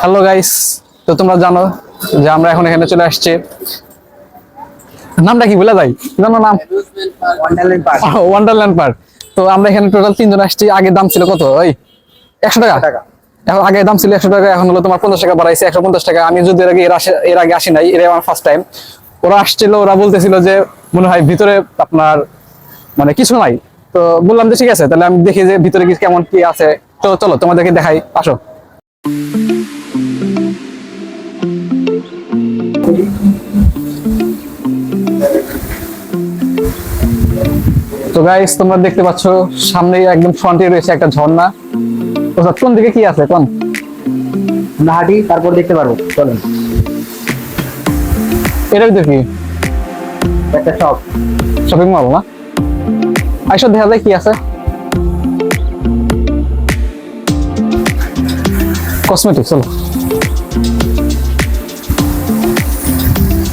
Hello guys তো তোমরা জানো যে আমরা এখন এখানে চলে আসছি। নামটা কি বলে যাই? জানো নাম? ওয়ান্ডারল্যান্ড পার্ক তো আমরা এখানে টোটাল তিনজন আসছি। আগে দাম ছিল কত? ওই একশো টাকা। এখন আগে দাম ছিল একশো টাকা এখন হলো তোমার পঞ্চাশ টাকা বাড়াইছে একশো পঞ্চাশ টাকা। আমি যদি এর আগে এর আগে আসি নাই এটা আমার ফার্স্ট টাইম ওরা আসছিল ওরা বলতেছিল যে মনে হয় ভিতরে আপনার মানে কিছু নাই। তো বললাম যে ঠিক আছে তাহলে আমি দেখি যে ভিতরে কেমন কি আছে। তো চলো তোমাদেরকে দেখাই। আসো। তো গাইস তোমরা দেখতে পাচ্ছ সামনে একদম ফ্রন্টে রয়েছে একটা ঝর্ণা। ওটা কোন দিকে কি আছে কোন? আমরা হাঁটি তারপর দেখতে পারব চলেন। এটার ভিতরে কি? একটা শপ শপিং মল না? আইসব দেখা যায় কি আছে? কসমেটিক চলো।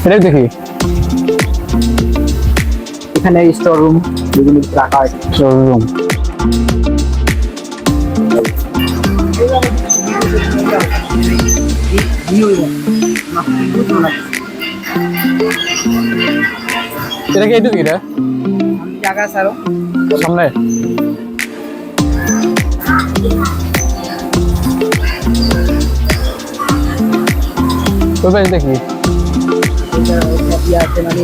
এটাই দেখি এখানে স্টোর রুম যেগুলো হয় শোরুম এটা কি এইটুকু এটা? জায়গা ছাড়ো সামনে। ওই পাশে দেখি আছে মানে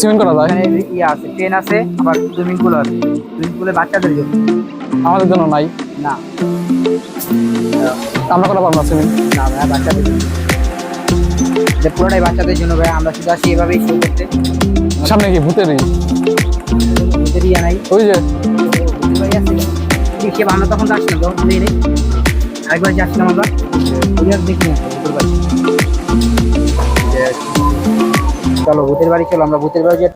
সুইমিং করা যায়? এখানে ইয়ে আছে ট্রেন আছে আবার সুইমিং পুল আছে। সুইমিং পুলে বাচ্চাদের জন্য। আমাদের জন্য নাই। না। আমরা করা পারব না সুইমিং না ভাই বাচ্চাদের জন্য। এটা পুরোটাই বাচ্চাদের জন্য ভাই আমরা শুধু আসি এভাবেই শো করতে। সামনে কি ভূতেরই ওদের ইয়ে নাই। ওই যে। সে আমরা তখন তো আসলাম তখন নেই আরেকবার যে আসলাম আমরা দেখি না চলো, ভূতের বাড়ি চলো, আমরা ভূতের বাড়ি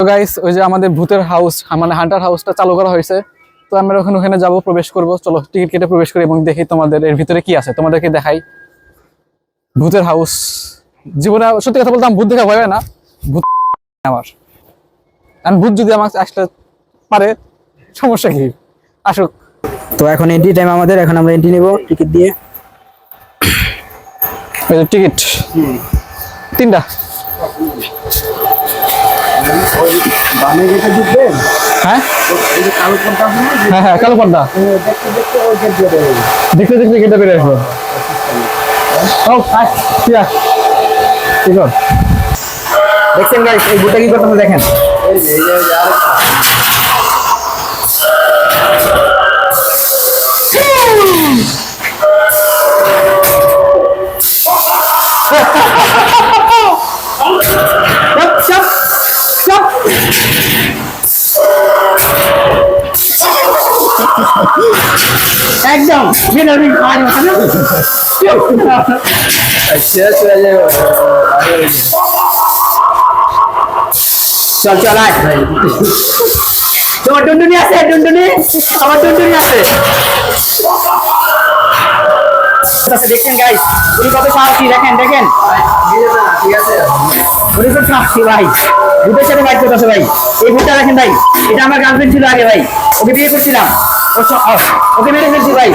গাইস ওই যে আমাদের ভূতের হাউস মানে হান্টার হাউসটা চালু করা হয়েছে। তো আমরা ওখানে ওখানে যাব, প্রবেশ করব। চলো টিকিট কেটে প্রবেশ করি এবং দেখি তোমাদের এর ভিতরে কি আছে। তোমাদেরকে দেখাই। ভূতের হাউস জীবনে সত্যি কথা বলতাম ভূত দেখা ভয় না। ভূত আমার। আর ভূত যদি আমার আসলে পারে সমস্যা কি? আসুক। তো এখন এন্ট্রি টাইম আমাদের এখন আমরা এন্ট্রি নেব টিকিট দিয়ে। টিকিট তিনটা। হ্যাঁ? হ্যাঁ হ্যাঁ কালো পর্দা দেখতে দেখতে কেটে বেরিয়ে আসব। ঠিক আছে দেখছেন গাইস এই বুটা কি করতেছে দেখেন? একদম বিনারি পাঁচ চল চল আয়। তোমার টুনটুনি আছে টুনটুনি? আমার টুনটুনি আছে। আচ্ছা, দেখছেন গাইস উনি কত সাহসী দেখেন দেখেন। উনি খুব সাহসী ভাই। ভূতের সাথে বাইক করতেছে ভাই। এই ভূতটা দেখেন ভাই এটা আমার গার্লফ্রেন্ড ছিল আগে ভাই। ওকে বিয়ে করছিলাম। ওকে মেরে ফেলছি ভাই।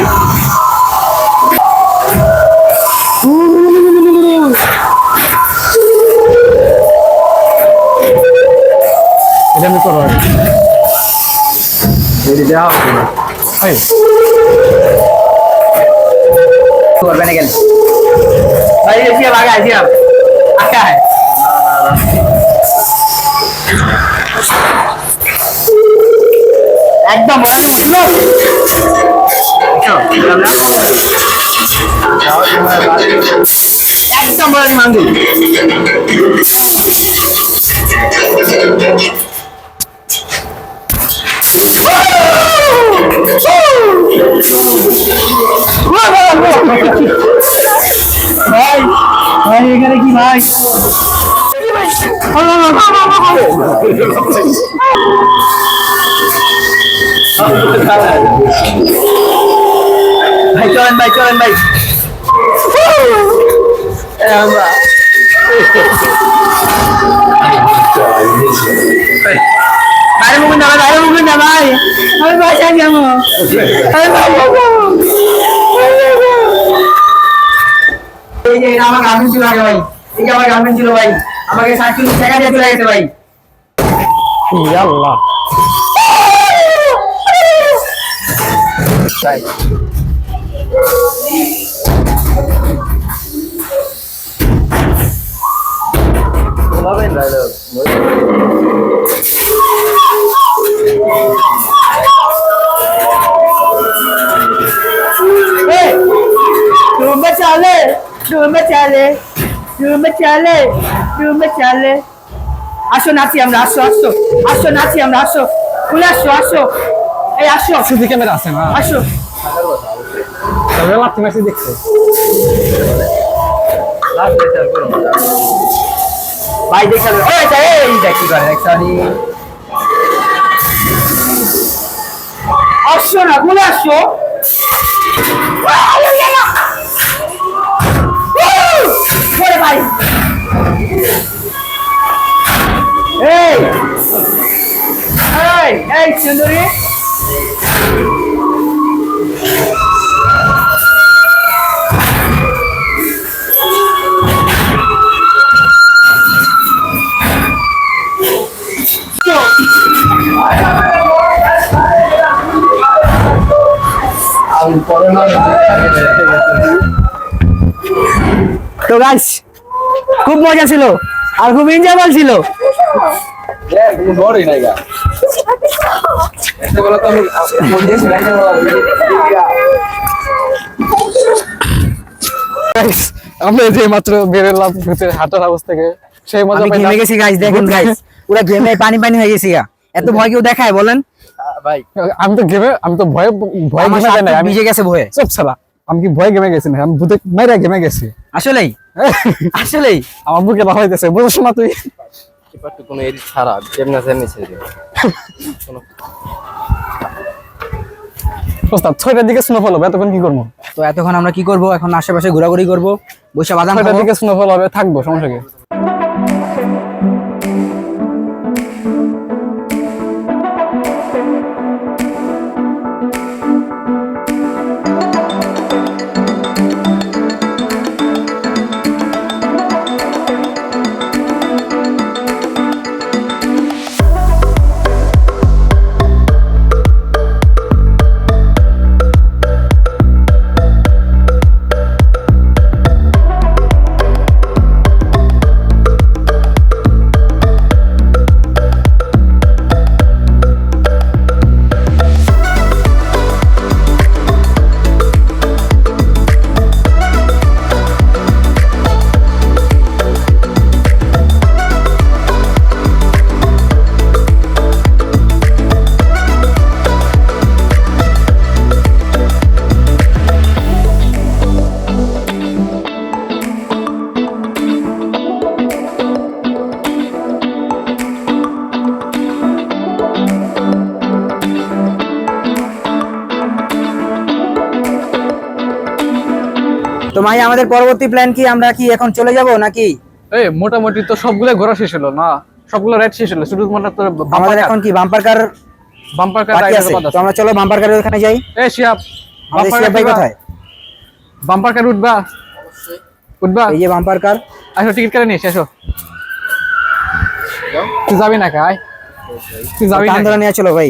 এই, করবে না কেন ভাই এসে ভাগা এসে আচ্ছা হ্যাঁ একদম মনে নেই বুঝলো একদম সম্বরণী মান্দি ভাই ভাই এখানে কি ভাই ভাই চলেন ভাই চলেন ভাই এই Alam mo kung naman, alam mo kung naman. Ano ba siya mo? Alam mo ko. এই আমার গার্লফ্রেন্ড ছিল আগে ভাই এই আমার গার্লফ্রেন্ড ছিল ভাই আমাকে সাক্ষী টাকা দিয়ে চলে গেছে ভাই আল্লাহ তাই Loving that look. ડૂબે ચાલે ડૂબે ચાલે ডুবে চালে ডুবে চালে আসো নাচি আমরা আসো আসো আসো নাচি আমরা আসো খুলে আসো আসো এই আসো শুধু ক্যামেরা আছে না আসো লাফি মাসি দেখছে ভাই দেখে এই দেখি করে দেখছি আসো না ঘুরে আসছো এই। এই এই সুন্দরী। গাইস খুব মজা ছিল আর খুব এনজয়েবল ছিল। আমরা যে মাত্র বেরোলাম ভূতের হাঁটার হাউস থেকে সেই মজা। ঘেমে গেছি গাইস দেখেন গাইস পুরো ঘেমে পানি পানি হয়ে গেছি গা। এত ভয় কেউ দেখায় বলেন। আমি তো গেমে আমি তো ভয়ে ভয়ে গেমে যাই নাই আমি ভিজে গেছে ভয়ে। চুপ সালা। আমি কি ভয়ে গেমে গেছি না? আমি ভূতে মেরে গেমে গেছি। আসলেই। আসলেই আমার বুকে বুঝছ না তুই? কোনো এডিট ছাড়া যেমন ছেড়ে ওস্তাদ ছয়টার দিকে শুনে হবে এতক্ষণ কি করব? তো এতক্ষণ আমরা কি করব? এখন আশেপাশে ঘোরাঘুরি করব বৈশাখ বাদাম ছয়টার দিকে দিকে স্নোফল হবে থাকব সমস্যা কি? তো ভাই আমাদের পরবর্তী প্ল্যান কি? আমরা কি এখন চলে যাব নাকি? এই মোটামুটি তো সবগুলো ঘোরা শেষ হলো না? সবগুলো রাইড শেষ হলো শুধু মাত্র তোর আমাদের এখন কি বাম্পার কার বাম্পার কার বাকি আছে? তো আমরা চলো বাম্পার কারের ওখানে যাই। এই শিয়াব আমাদের শিয়া ভাই কোথায়? বাম্পার কার উঠবা? উঠবা? এই যে বাম্পার কার আসো টিকিট কেটে নিয়েছি আসো। তুই যাবি না কাই? তুই যাবি না ধরে নিয়ে চলো ভাই।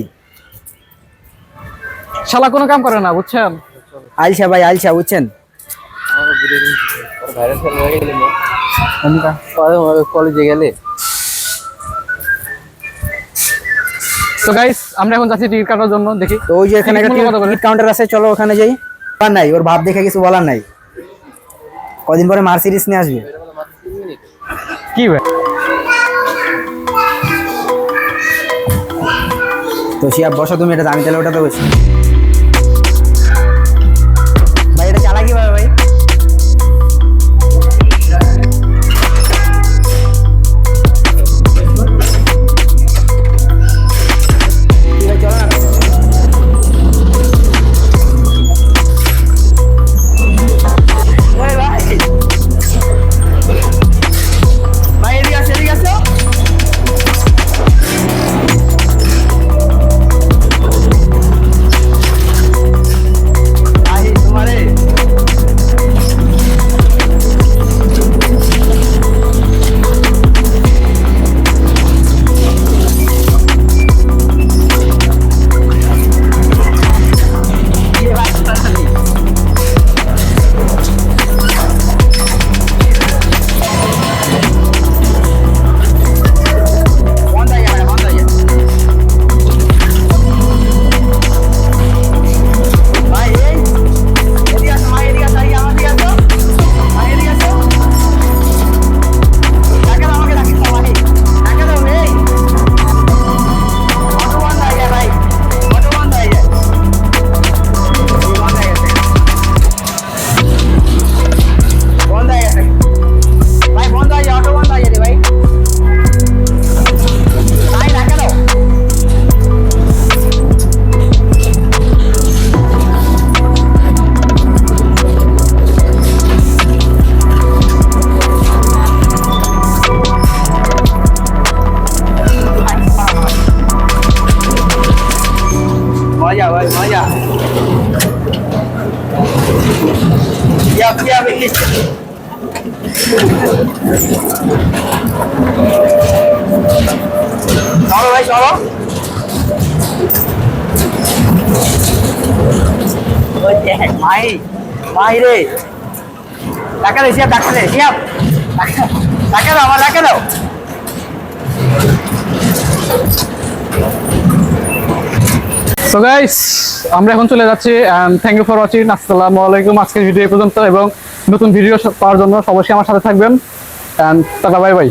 শালা কোনো কাম করে না বুঝছেন? আলসা ভাই আলসা বুঝছেন? কলেজে গেলে গাইস আমরা এখন যাচ্ছি জন্য দেখি। ওই যে এখানে কাউন্টার চলো ওখানে যাই। নাই ওর ভাব দেখে কিছু বলার নাই। কদিন পরে মার্সিডিস নিয়ে আসবে। কি তো শিয়া বসো তুমি এটা জানি তাহলে ওটা তো বসি। মাই মাই রে। টাকা দে সিয়াব টাকা দে সিয়াব টাকা দাও, আমার টাকা দাও। সো গাইস আমরা এখন চলে যাচ্ছি and thank you for watching আসসালামু আলাইকুম আজকের ভিডিও পর্যন্ত এবং নতুন ভিডিও পাওয়ার জন্য অবশ্যই আমার সাথে থাকবেন। And tata bye bye